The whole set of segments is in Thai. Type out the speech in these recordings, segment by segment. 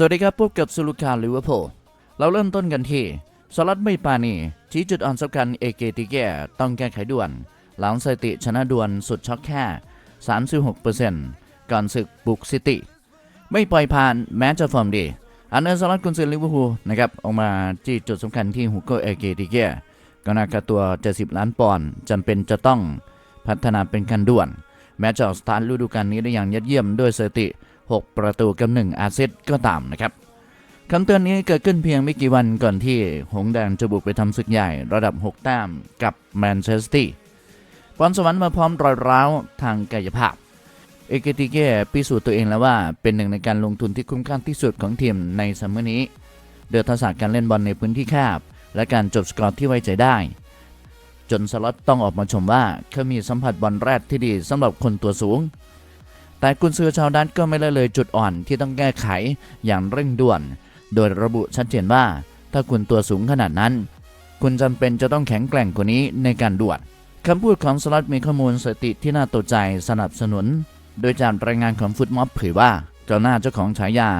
สวัสดีครับพบกับสุลุคาลิเวอร์พูลเราเริ่มต้นกันที่สลัดไม่ปานีชี้จุดอ่อนสำคัญเอเกติเกต้องแก้ไขด่วน หลังสถิติชนะด่วนสุดช็อกแค่ 36%ก่อนศึกบุกซิตี้ไม่ปล่อยผ่านแม้จะฟอร์มดี อันเนอร์สลัดกุนซือลิเวอร์พูลนะครับออกมาจี้จุดสำคัญที่ฮุโกเอเกติเกก็นาคาตัว 70 ล้านปอนด์จำเป็นจะต้องพัฒนาเป็นคันด่วน แม้จะออกสตาร์ทฤดูกาลนี้ได้อย่างยอดเยี่ยมด้วยสถิติ 6 ประตูกับ 1 อาซิสต์ก็ตามนะครับคำเตือนนี้เกิดขึ้นเพียงไม่กี่วันก่อนที่หงแดงจะบุกไปทำศึกใหญ่ระดับ 6 แต้มกับแมนเชสเตอร์พรสวรรค์มาพร้อมรอยร้าวทางกายภาพ เอเกติเก้พิสูจน์ตัวเองแล้วว่าเป็นหนึ่งในการลงทุนที่คุ้มค่าที่สุดของทีมในซัมเมอร์นี้โดยทักษะการเล่นบอลในพื้นที่แคบและการจบสกอร์ที่ไว้ใจได้ จนสล็อตต้องออกมาชมว่าเขามีสัมผัสบอลแรกที่ดีสำหรับคนตัวสูง แต่กุนซือชาวดันก็ไม่ละเลยจุดอ่อนที่ต้องแก้ไขอย่างเร่งด่วน โดยระบุชัดเจนว่า ถ้าคุณตัวสูงขนาดนั้น คุณจำเป็นจะต้องแข็งแกร่งกว่านี้ในการดวนคำพูดของสลัดมีข้อมูลสติที่น่าตกใจสนับสนุน โดยจากรายงานของฟุตม็อบเผยว่าเจ้าหน้าเจ้าของฉายา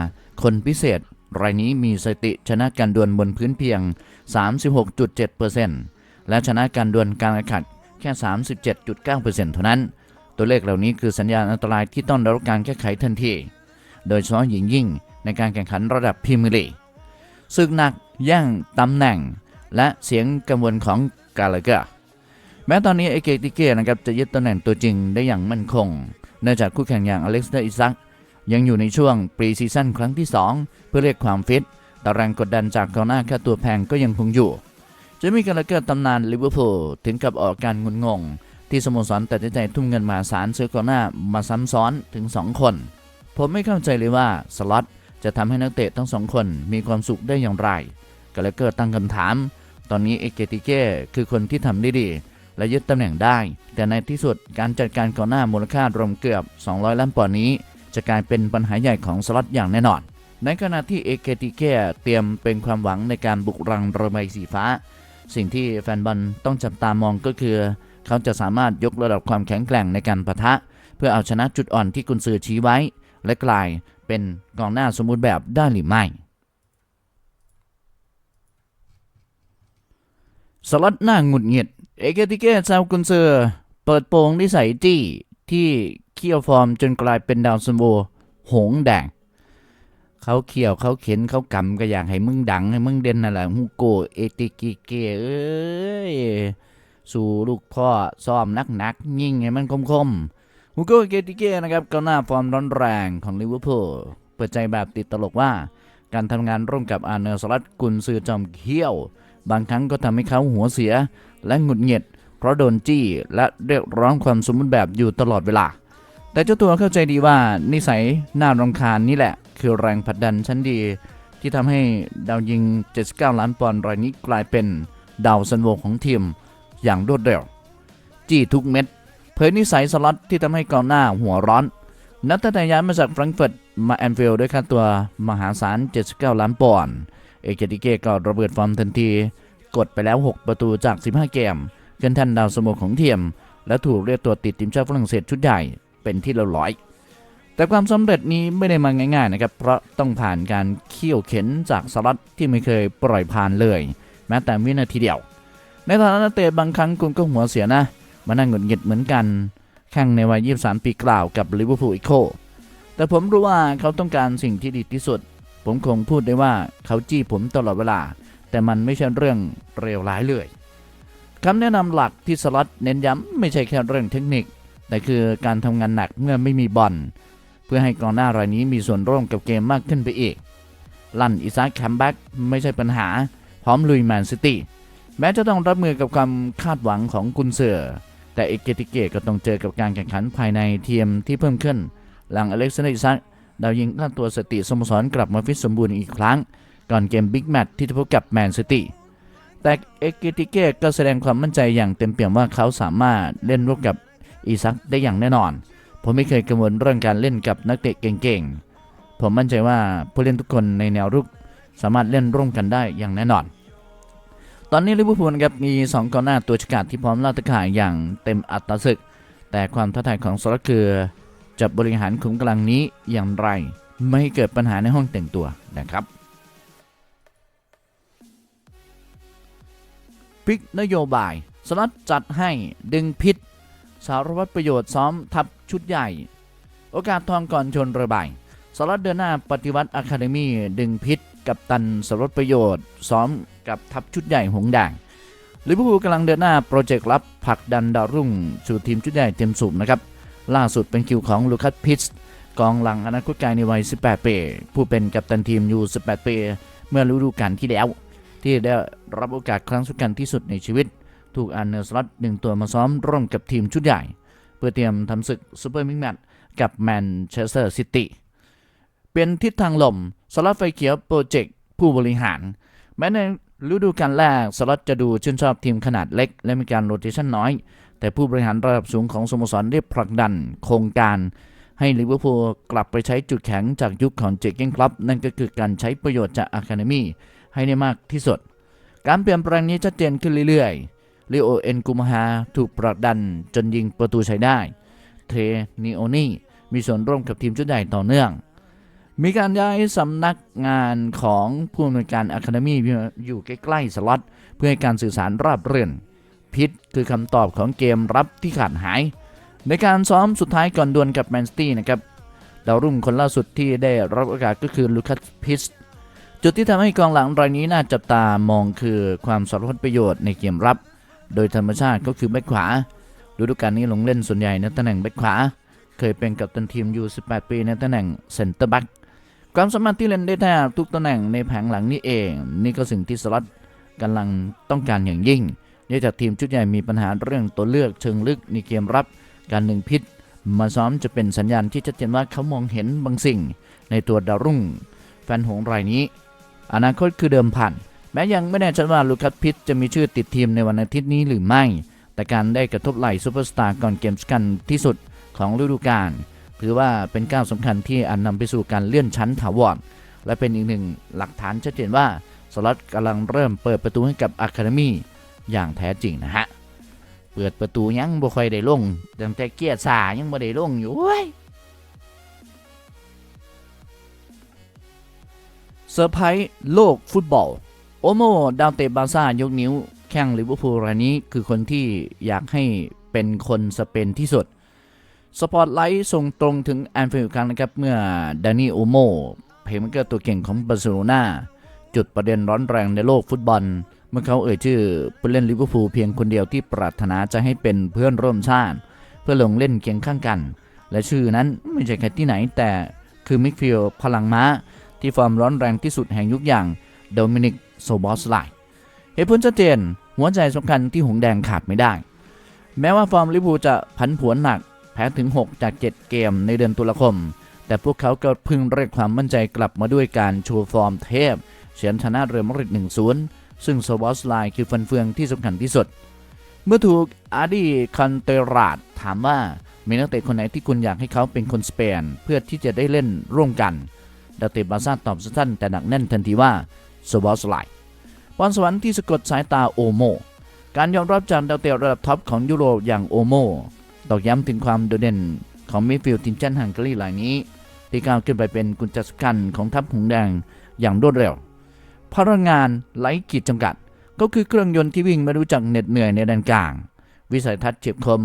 คนพิเศษ รายนี้มีสติชนะการดวลบนพื้นเพียง 36.7%และชนะการดวลการแข่งขันแค่ 37.9%เท่านั้น ตัวเลขเหล่านี้คือสัญญาณอันตรายที่ต้องได้รับการแก้ไขทันที โดยเฉพาะยิ่งยิ่งในการแข่งขันระดับพรีเมียร์ลีกซึ่งหนักแย่งตำแหน่ง และเสียงกังวลของกาลาเกอร์แม้ตอนนี้เอเกติเกนะครับจะยึดตำแหน่งตัวจริงได้อย่างมั่นคงเนื่องจากคู่แข่งอย่างอเล็กซ์เดอร์อิซักยังอยู่ในช่วงปรีซีซั่นครั้งที่ 2 เพื่อเรียกความฟิตแต่แรงกดดันจากกองหน้าค่าตัวแพงก็ยังคงอยู่จะมีการเกิดตำนานลิเวอร์พูลถึงกับออกการงุนงง ที่สโมสรตัดสินใจทุ่มเงินมหาศาลซื้อกองหน้ามาซ้ำซ้อนถึง 2 คน ผมไม่เข้าใจเลยว่าสล็อตจะทำให้นักเตะทั้งสองคนมีความสุขได้อย่างไรกาลเกอร์ตั้งคำถาม ตอนนี้เอเกติเก้คือคนที่ทำได้ดีและยึดตำแหน่งได้ แต่ในที่สุดการจัดการกองหน้ามูลค่ารวมเกือบ 200 ล้านปอนด์นี้ จะกลายเป็นปัญหาใหญ่ของสล็อตอย่างแน่นอน ในขณะที่เอเกติเก้เตรียมเป็นความหวังในการบุกรังเรือใบสีฟ้า สิ่งที่แฟนบอลต้องจับตามองก็คือ เขาจะสามารถยกระดับความแข็งแกร่งในการปะทะ เพื่อเอาชนะจุดอ่อนที่กุนซือชี้ไว้ และกลายเป็นกองหน้าสมบูรณ์แบบได้หรือไม่สล็อตหน้าหงุดหงิด เอเกติเกตซาวกุนเซอร์เปิดโปงนิสัยจี้ที่เคี่ยวฟอร์มจนกลายเป็นดาวซันโวหงแดง เขาเขี่ยวเขาเข็นเขากำก็อยากให้มึงดังให้มึงเด่นนั่นแหละฮูโกเอติกิเกเอ้ย สู่ลูกพ่อซ้อมนักนักๆยิงให้มันคมคมๆฮูโกเอติเก้นะครับกองหน้าฟอร์มร้อนแรงของลิเวอร์พูลเปิดใจแบบติดตลกว่า การทำงานร่วมกับอาร์เนอร์สลัดกุนซือจอมเขี้ยว บางครั้งก็ทำให้เขาหัวเสียและหงุดหงิด เพราะโดนจี้และเรียกร้องความสมบูรณ์แบบอยู่ตลอดเวลา แต่เจ้าตัวเข้าใจดีว่านิสัยน่ารำคาญนี่แหละ คือแรงผลักดันชั้นดีที่ทำให้ดาวยิง 79 ล้านปอนด์รายนี้กลายเป็นดาวซันโวของทีม อย่างรวดเร็ว จี้ทุกเม็ด เผยนิสัยสล็อตที่ทำให้กองหน้าหัวร้อน นัดตั้งแต่ย้ายมาจากแฟรงก์เฟิร์ตมาแอนฟิลด์ด้วยค่าตัวมหาศาล 79 ล้านปอนด์เอเกติเกก็ระเบิดฟอร์มทันที กดไปแล้ว 6 ประตูจาก 15 เกมขึ้นแท่นดาวสโมของเทียม และถูกเรียกตัวติดทีมชาติฝรั่งเศสชุดใหญ่เป็นที่เรียบร้อยแต่ความสำเร็จนี้ไม่ได้มาง่ายๆนะครับ เพราะต้องผ่านการเคี่ยวเข็นจากสล็อตที่ไม่เคยปล่อยผ่านเลย แม้แต่วินาทีเดียว ในฐานะนักเตะบางครั้งคุณก็หัวเสียนะมานั่งหงุดหงิดเหมือนกันแข่งในวัย 23 ปีกล่าวกับลิเวอร์พูลอีโคแต่ผมรู้ว่าเขาต้องการสิ่งที่ดีที่สุด ผมคงพูดได้ว่าเขาจี้ผมตลอดเวลา แต่มันไม่ใช่เรื่องเลวร้ายเลยคำแนะนำหลักที่สล็อตเน้นย้ำไม่ใช่แค่เรื่องเทคนิค แต่คือการทำงานหนักเมื่อไม่มีบอลเพื่อให้กองหน้ารายนี้มีส่วนร่วมกับเกมมากขึ้นไปอีก ลั่นอิซากแคมแบ็กไม่ใช่ปัญหา พร้อมลุยแมนซิตี้ แม้จะต้องรับมือกับความคาดหวังของกุนเสือแต่เอกเกติเกตก็ต้องเจอกับการแข่งขันภายในทีมที่เพิ่มขึ้น หลังอเล็กซานเดอร์อิซักดาวยิงค่าตัวสติสโมสรกลับมาฟิตสมบูรณ์อีกครั้ง ก่อนเกมบิ๊กแมตช์ที่จะพบกับแมนซิตี้แต่เอกเกติเกตก็แสดงความมั่นใจอย่างเต็มเปี่ยมว่าเขาสามารถเล่นร่วมกับอีซักได้อย่างแน่นอน ผมไม่เคยกังวลเรื่องการเล่นกับนักเตะเก่งๆ ผมมั่นใจว่าผู้เล่นทุกคนในแนวรุกสามารถเล่นร่วมกันได้อย่างแน่นอน ตอนนี้ลิเวอร์พูลครับมี 2กองหน้าตัวฉกาจที่พร้อมล่าตะข่ายอย่างเต็มอัตราศึก แต่ความท้าทายของสล็อตคือ จะบริหารขุมกำลังนี้อย่างไร ไม่ให้เกิดปัญหาในห้องแต่งตัวนะครับพิกนโยบายสลัดจัดให้ดึงพิษ สารวัตรประโยชน์ซ้อมทัพชุดใหญ่ โอกาสทองก่อนชนระบายสลัดเดินหน้าปฏิวัติอะคาเดมี่ดึงพิษ กับตันสารวัตรประโยชน์ ซ้อมกับทัพชุดใหญ่หงส์แดงลิเวอร์พูลกำลังเดินหน้าโปรเจกต์ลับผลักดันดาวรุ่งสู่ทีมชุดใหญ่เต็มสูบนะครับ ล่าสุดเป็นคิวของลูคัสพิชกองหลังอนาคตไกลในวัย 18 ปี ผู้เป็นกัปตันทีมอยู่18 ปี เมื่อฤดูกาลที่แล้ว ที่ได้รับโอกาสครั้งสำคัญที่สุดในชีวิต ถูกอันเนอร์สลอตดึงตัวมาซ้อมร่วมกับทีมชุดใหญ่ เพื่อเตรียมทำศึกซูเปอร์มิกแมตช์กับแมนเชสเตอร์ซิตี้ เป็นทิศทางลมสล็อตไฟเขียวโปรเจกต์ผู้บริหาร แม้ในฤดูกาลแรกสล็อตจะดูชื่นชอบทีมขนาดเล็ก และมีการโรเตชันน้อย แต่ผู้บริหารระดับสูงของสโมสรได้ผลักดันโครงการให้ลิเวอร์พูลกลับไปใช้จุดแข็งจากยุคของเจเก้นคลับนั่นก็คือการใช้ประโยชน์จากอะคาเดมีให้ได้มากที่สุด การเปลี่ยนแปลงนี้ชัดเจนขึ้นเรื่อยๆลิโอเอ็นกุมฮาถูกผลักดันจนยิงประตูใช้ได้ เทนิโอนี่มีส่วนร่วมกับทีมชุดใหญ่ต่อเนื่อง มีการย้ายสำนักงานของผู้อำนวยการอะคาเดมีอยู่ใกล้ๆสล็อตเพื่อให้การสื่อสารราบรื่นพิษคือคำตอบของเกมรับที่ขาดหาย ในการซ้อมสุดท้ายก่อนดวลกับแมนซิตี้นะครับดาวรุ่งคนล่าสุดที่ได้รับโอกาสก็คือลูคัสพิสจุดที่ทำให้กองหลังรายนี้น่าจับตามองคือความสารพัดประโยชน์ในเกมรับ โดยธรรมชาติก็คือแบ็คขวาฤดูกาลนี้ลงเล่นส่วนใหญ่ในตำแหน่งแบ็คขวา เคยเป็นกัปตันทีมยู18 ปีในตำแหน่งเซนเตอร์แบ็ก ความสามารถที่เล่นได้แทบทุกตำแหน่งในแผงหลังนี้เอง นี่ก็สิ่งที่สล็อตกำลังต้องการอย่างยิ่งเนื่องจากทีมชุดใหญ่มีปัญหาเรื่องตัวเลือกเชิงลึกในเกมรับการหนึ่งพิษ มาซ้อมจะเป็นสัญญาณที่ชัดเจนว่าเขามองเห็นบางสิ่ง ในตัวดาวรุ่ง แฟนหงรายนี้ อนาคตคือเดิมพันแม้ยังไม่แน่ชัดว่าลูคัสพิษจะมีชื่อติดทีมในวันอาทิตย์นี้หรือไม่ แต่การได้กระทบไหล่ซูเปอร์สตาร์ก่อนเกมสำคัญที่สุดของฤดูกาล ถือว่าเป็นก้าวสำคัญที่อาจนำไปสู่การเลื่อนชั้นถาวรและเป็นอีกหนึ่งหลักฐานชัดเจนว่าสล็อตกำลังเริ่มเปิดประตูให้กับอะคาเดมีอย่างแท้จริงนะฮะ เปิดประตูยังบ่ค่อยได้ลงตั้งแต่เกียร์สายังบ่ได้ลงอยู่เว้ยเซอร์ไพรส์โลกฟุตบอล โอโมดาวเตะบาร์ซ่ายกนิ้ว แข่งลิเวอร์พูลรายนี้คือคนที่อยากให้เป็นคนสเปนที่สุด สปอตไลท์ส่งตรงถึงแอนฟิลด์ครั้งนะครับ เมื่อดานี่โอโมเพลย์เมเกอร์ตัวเก่งของบาร์เซโลนาจุดประเด็นร้อนแรงในโลกฟุตบอล เมื่อเขาเอ่ยชื่อผู้เล่นลิเวอร์พูลเพียงคนเดียวที่ปรารถนาจะให้เป็นเพื่อนร่วมชาติ เพื่อลงเล่นเคียงข้างกัน และชื่อนั้นไม่ใช่ใครที่ไหนแต่คือมิกฟิลพลังม้า ที่ฟอร์มร้อนแรงที่สุดแห่งยุคอย่างโดมินิกโซบอสไลเหตุผลชัดเจนหัวใจสำคัญที่หงแดงขาดไม่ได้ แม้ว่าฟอร์มลิเวอร์พูลจะผันผวนหนัก พ้ถึง 6 จาก 7 เกมในเดือนตุลาคม แต่พวกเขาก็พิ่งเรียกความมั่นใจกลับมาด้วยการโชว์ฟอร์มเทพเฉือนชนะเรอัลมาดริด1-0 ซึ่งโซบอสไลคือฟันเฟืองที่สำคัญที่สุด เมื่อถูกอาร์ดีคันเตราดถามว่ามีนักเตะคนไหนที่คุณอยากให้เขาเป็นคนสเปนเพื่อที่จะได้เล่นร่วมกันดาเตบาซ่าตอบสั้นแต่หนักแน่นทันทีว่าโซบอสไลพรสวรรค์ที่สะกดสายตาโอโม การยอมรับจากดาวเตะระดับท็อปของยุโรปอย่างโอโม ตอกย้ำถึงความโดดเด่นของมิดฟิลด์ทีมชาติฮังการีรายนี้ ที่ก้าวขึ้นไปเป็นกุญแจสำคัญของทัพหงแดงอย่างรวดเร็ว พลังงานไร้ขีดจำกัด ก็คือเครื่องยนต์ที่วิ่งไม่รู้จักเหน็ดเหนื่อยในแดนกลาง วิสัยทัศน์เฉียบคม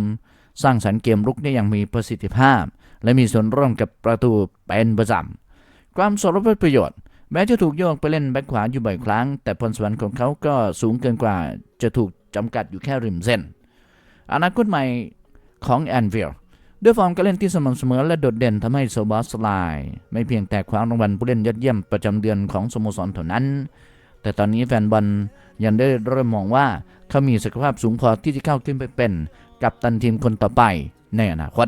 สร้างสรรค์เกมรุกได้อย่างมีประสิทธิภาพ และมีส่วนร่วมกับประตูเป็นประจำความสรพัดประโยชน์แม้จะถูกโยกไปเล่นแบ็คขวาอยู่บ่อยครั้ง แต่พรสวรรค์ของเขาก็สูงเกินกว่าจะถูกจำกัดอยู่แค่ริมเส้น อนาคตใหม่ ของแอนฟิลด์ด้วยฟอร์มการเล่นที่สม่ำเสมอและโดดเด่นทำให้โซบอสไลไม่เพียงแต่คว้ารางวัลผู้เล่นยอดเยี่ยมประจำเดือนของสโมสรเท่านั้น แต่ตอนนี้แฟนบอลยังได้เริ่มมองว่าเขามีศักยภาพสูงพอที่จะเข้าขึ้นไปเป็น กัปตันทีมคนต่อไปในอนาคต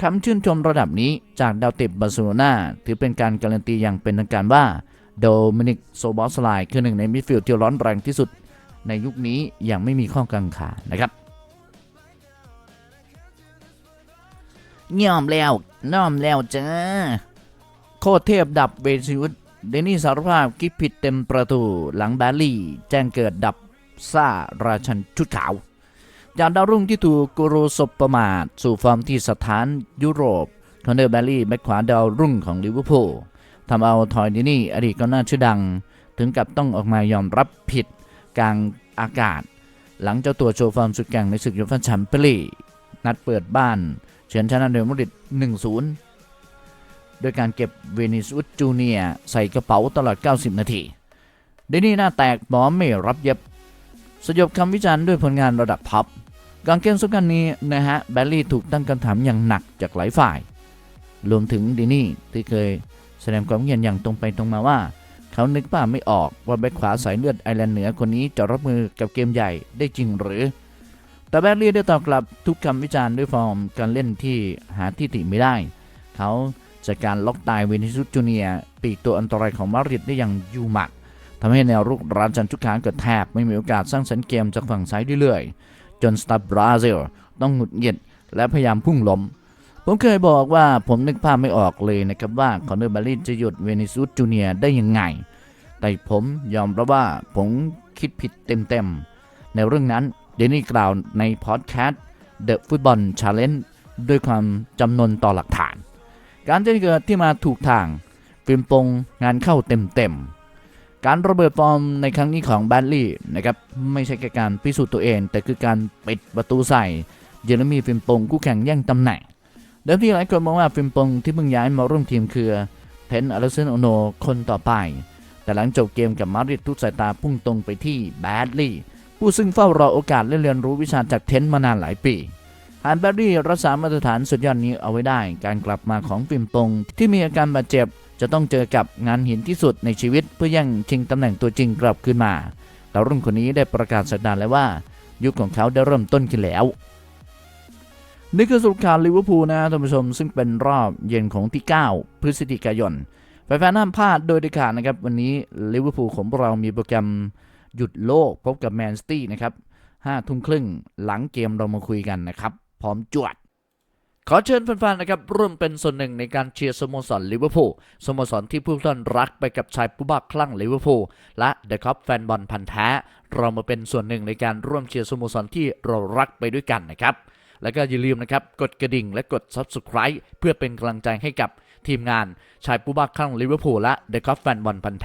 คำชื่นชมระดับนี้จากดาวเตะบาร์เซโลนาถือเป็นการการันตีอย่างเป็นทางการว่า โดมินิกโซบอสไลคือหนึ่งในมิดฟิลด์ที่ร้อนแรงที่สุด ในยุคนี้อย่างไม่มีข้อกังขานะครับ ยอมแล้วน้อมแล้วจ้าโคตรเทพดับเวชิวุฒเดนี่สารภาพคิดผิดเต็มประตูหลังแบลลี่ แจ้งเกิดดับซ่าราชันชุดขาว จากดาวรุ่งที่ถูกกูรูศบประมาท สู่ฟอร์มที่สถานยุโรปคอนเนอร์แบลลี่แบ็คขวาดาวรุ่งของลิเวอร์พูลทำเอาทอยดินี่อดีตกองหน้าชื่อดัง ถึงกับต้องออกมายอมรับผิดกลางอากาศ หลังเจ้าตัวโชว์ฟอร์มสุดแกร่งในศึกยูฟ่าแชมเปี้ยนลีกนัดเปิดบ้าน เฉือนชนะเรอัลมาดริด1-0 โดยการเก็บเวนิสอุสจูเนียใส่กระเป๋าตลอด 90 นาทีเดนี่หน้าแตกหมอไม่รับเย็บ สยบคำวิจารณ์ด้วยผลงานระดับพับกางเกมสำคัญนี้นะฮะแบลลี่ถูกตั้งคำถามอย่างหนักจากหลายฝ่าย รวมถึงดินี่ที่เคยแสดงความเห็นอย่างตรงไปตรงมาว่า เขานึกป้าไม่ออกว่าแบ็คขวาสายเลือดไอร์แลนด์เหนือคนนี้จะรับมือกับเกมใหญ่ได้จริงหรือ แต่แบดลี่ได้ตอบกลับทุกคำวิจารณ์ด้วยฟอร์มการเล่นที่หาที่ติไม่ได้ เขาจัดการล็อกตายเวนิซุจูเนียปีกตัวอันตรายของมาดริดได้อย่างยูมัดทำให้แนวรุกราชันทุกครั้งเกิดแทบไม่มีโอกาสสร้างสรรค์เกมจากฝั่งซ้ายเรื่อยๆจนสตาร์บราซิลต้องหงุดหงิดและพยายามพุ่งล้ม ผมเคยบอกว่าผมนึกภาพไม่ออกเลยนะครับว่าคอนเนอร์บาลีจะหยุดเวนิซุจูเนียได้ยังไง แต่ผมยอมรับว่าผมคิดผิดเต็มๆในเรื่องนั้น เดนนี่กล่าวในพอดแคสต์ The Football Challenge ด้วยความจำนนต่อหลักฐาน การแจ้งเกิดที่มาถูกทางฟิล์มปงงานเข้าเต็มๆ การระเบิดฟอร์มในครั้งนี้ของแบดลี่นะครับไม่ใช่แค่การพิสูจน์ตัวเอง แต่คือการปิดประตูใส่เยอรมีฟิล์มปงคู่แข่งแย่งตำแหน่งเดิมที่หลายคนมองว่าฟิล์มปงที่เพิ่งย้ายมาร่วมทีมคือเทนอเลเซนโอโนคนต่อไป แต่หลังจบเกมกับมาริดทุกสายตาพุ่งตรงไปที่แบดลี่ ผู้ซึ่งเฝ้ารอโอกาสและเรียนรู้วิชาจากเทนต์มานานหลายปีหากแบดลี่รักษามาตรฐานสุดยอดนี้เอาไว้ได้ การกลับมาของฟิล์มปงที่มีอาการบาดเจ็บ จะต้องเจอกับงานหินที่สุดในชีวิต เพื่อแย่งชิงตำแหน่งตัวจริงกลับคืนมาแต่รุ่นคนนี้ได้ประกาศสัปดาห์แล้วว่า ยุคของเขาได้เริ่มต้นขึ้นแล้ว นี่คือสรุปข่าวลิเวอร์พูลนะท่านผู้ชมซึ่งเป็นรอบเย็นของที่ 9 พฤศจิกายนแฟนๆห้ามพลาดโดยเด็ดขาดนะครับวันนี้ลิเวอร์พูลของเรามีโปรแกรม หยุดโลกพบกับแมนซิตี้นะครับห้าทุ่มครึ่งหลังเกมเรามาคุยกันนะครับ พร้อมจวด ขอเชิญแฟนๆนะครับร่วมเป็นส่วนหนึ่งในการเชียร์สโมสรลิเวอร์พูลสโมสรที่ผู้ท่านรักไปกับชายผู้บ้าคลั่งลิเวอร์พูลและเดอะคัพแฟนบอลพันธ์แท้เรามาเป็นส่วนหนึ่งในการร่วมเชียร์สโมสรที่เรารักไปด้วยกันนะครับแล้วก็อย่าลืมนะครับ กดกระดิ่งและกด Subscribe เพื่อเป็นกำลังใจให้กับทีมงานชายผู้บ้าคลั่งลิเวอร์พูลและเดอะคัพแฟนบอลพันธ์แ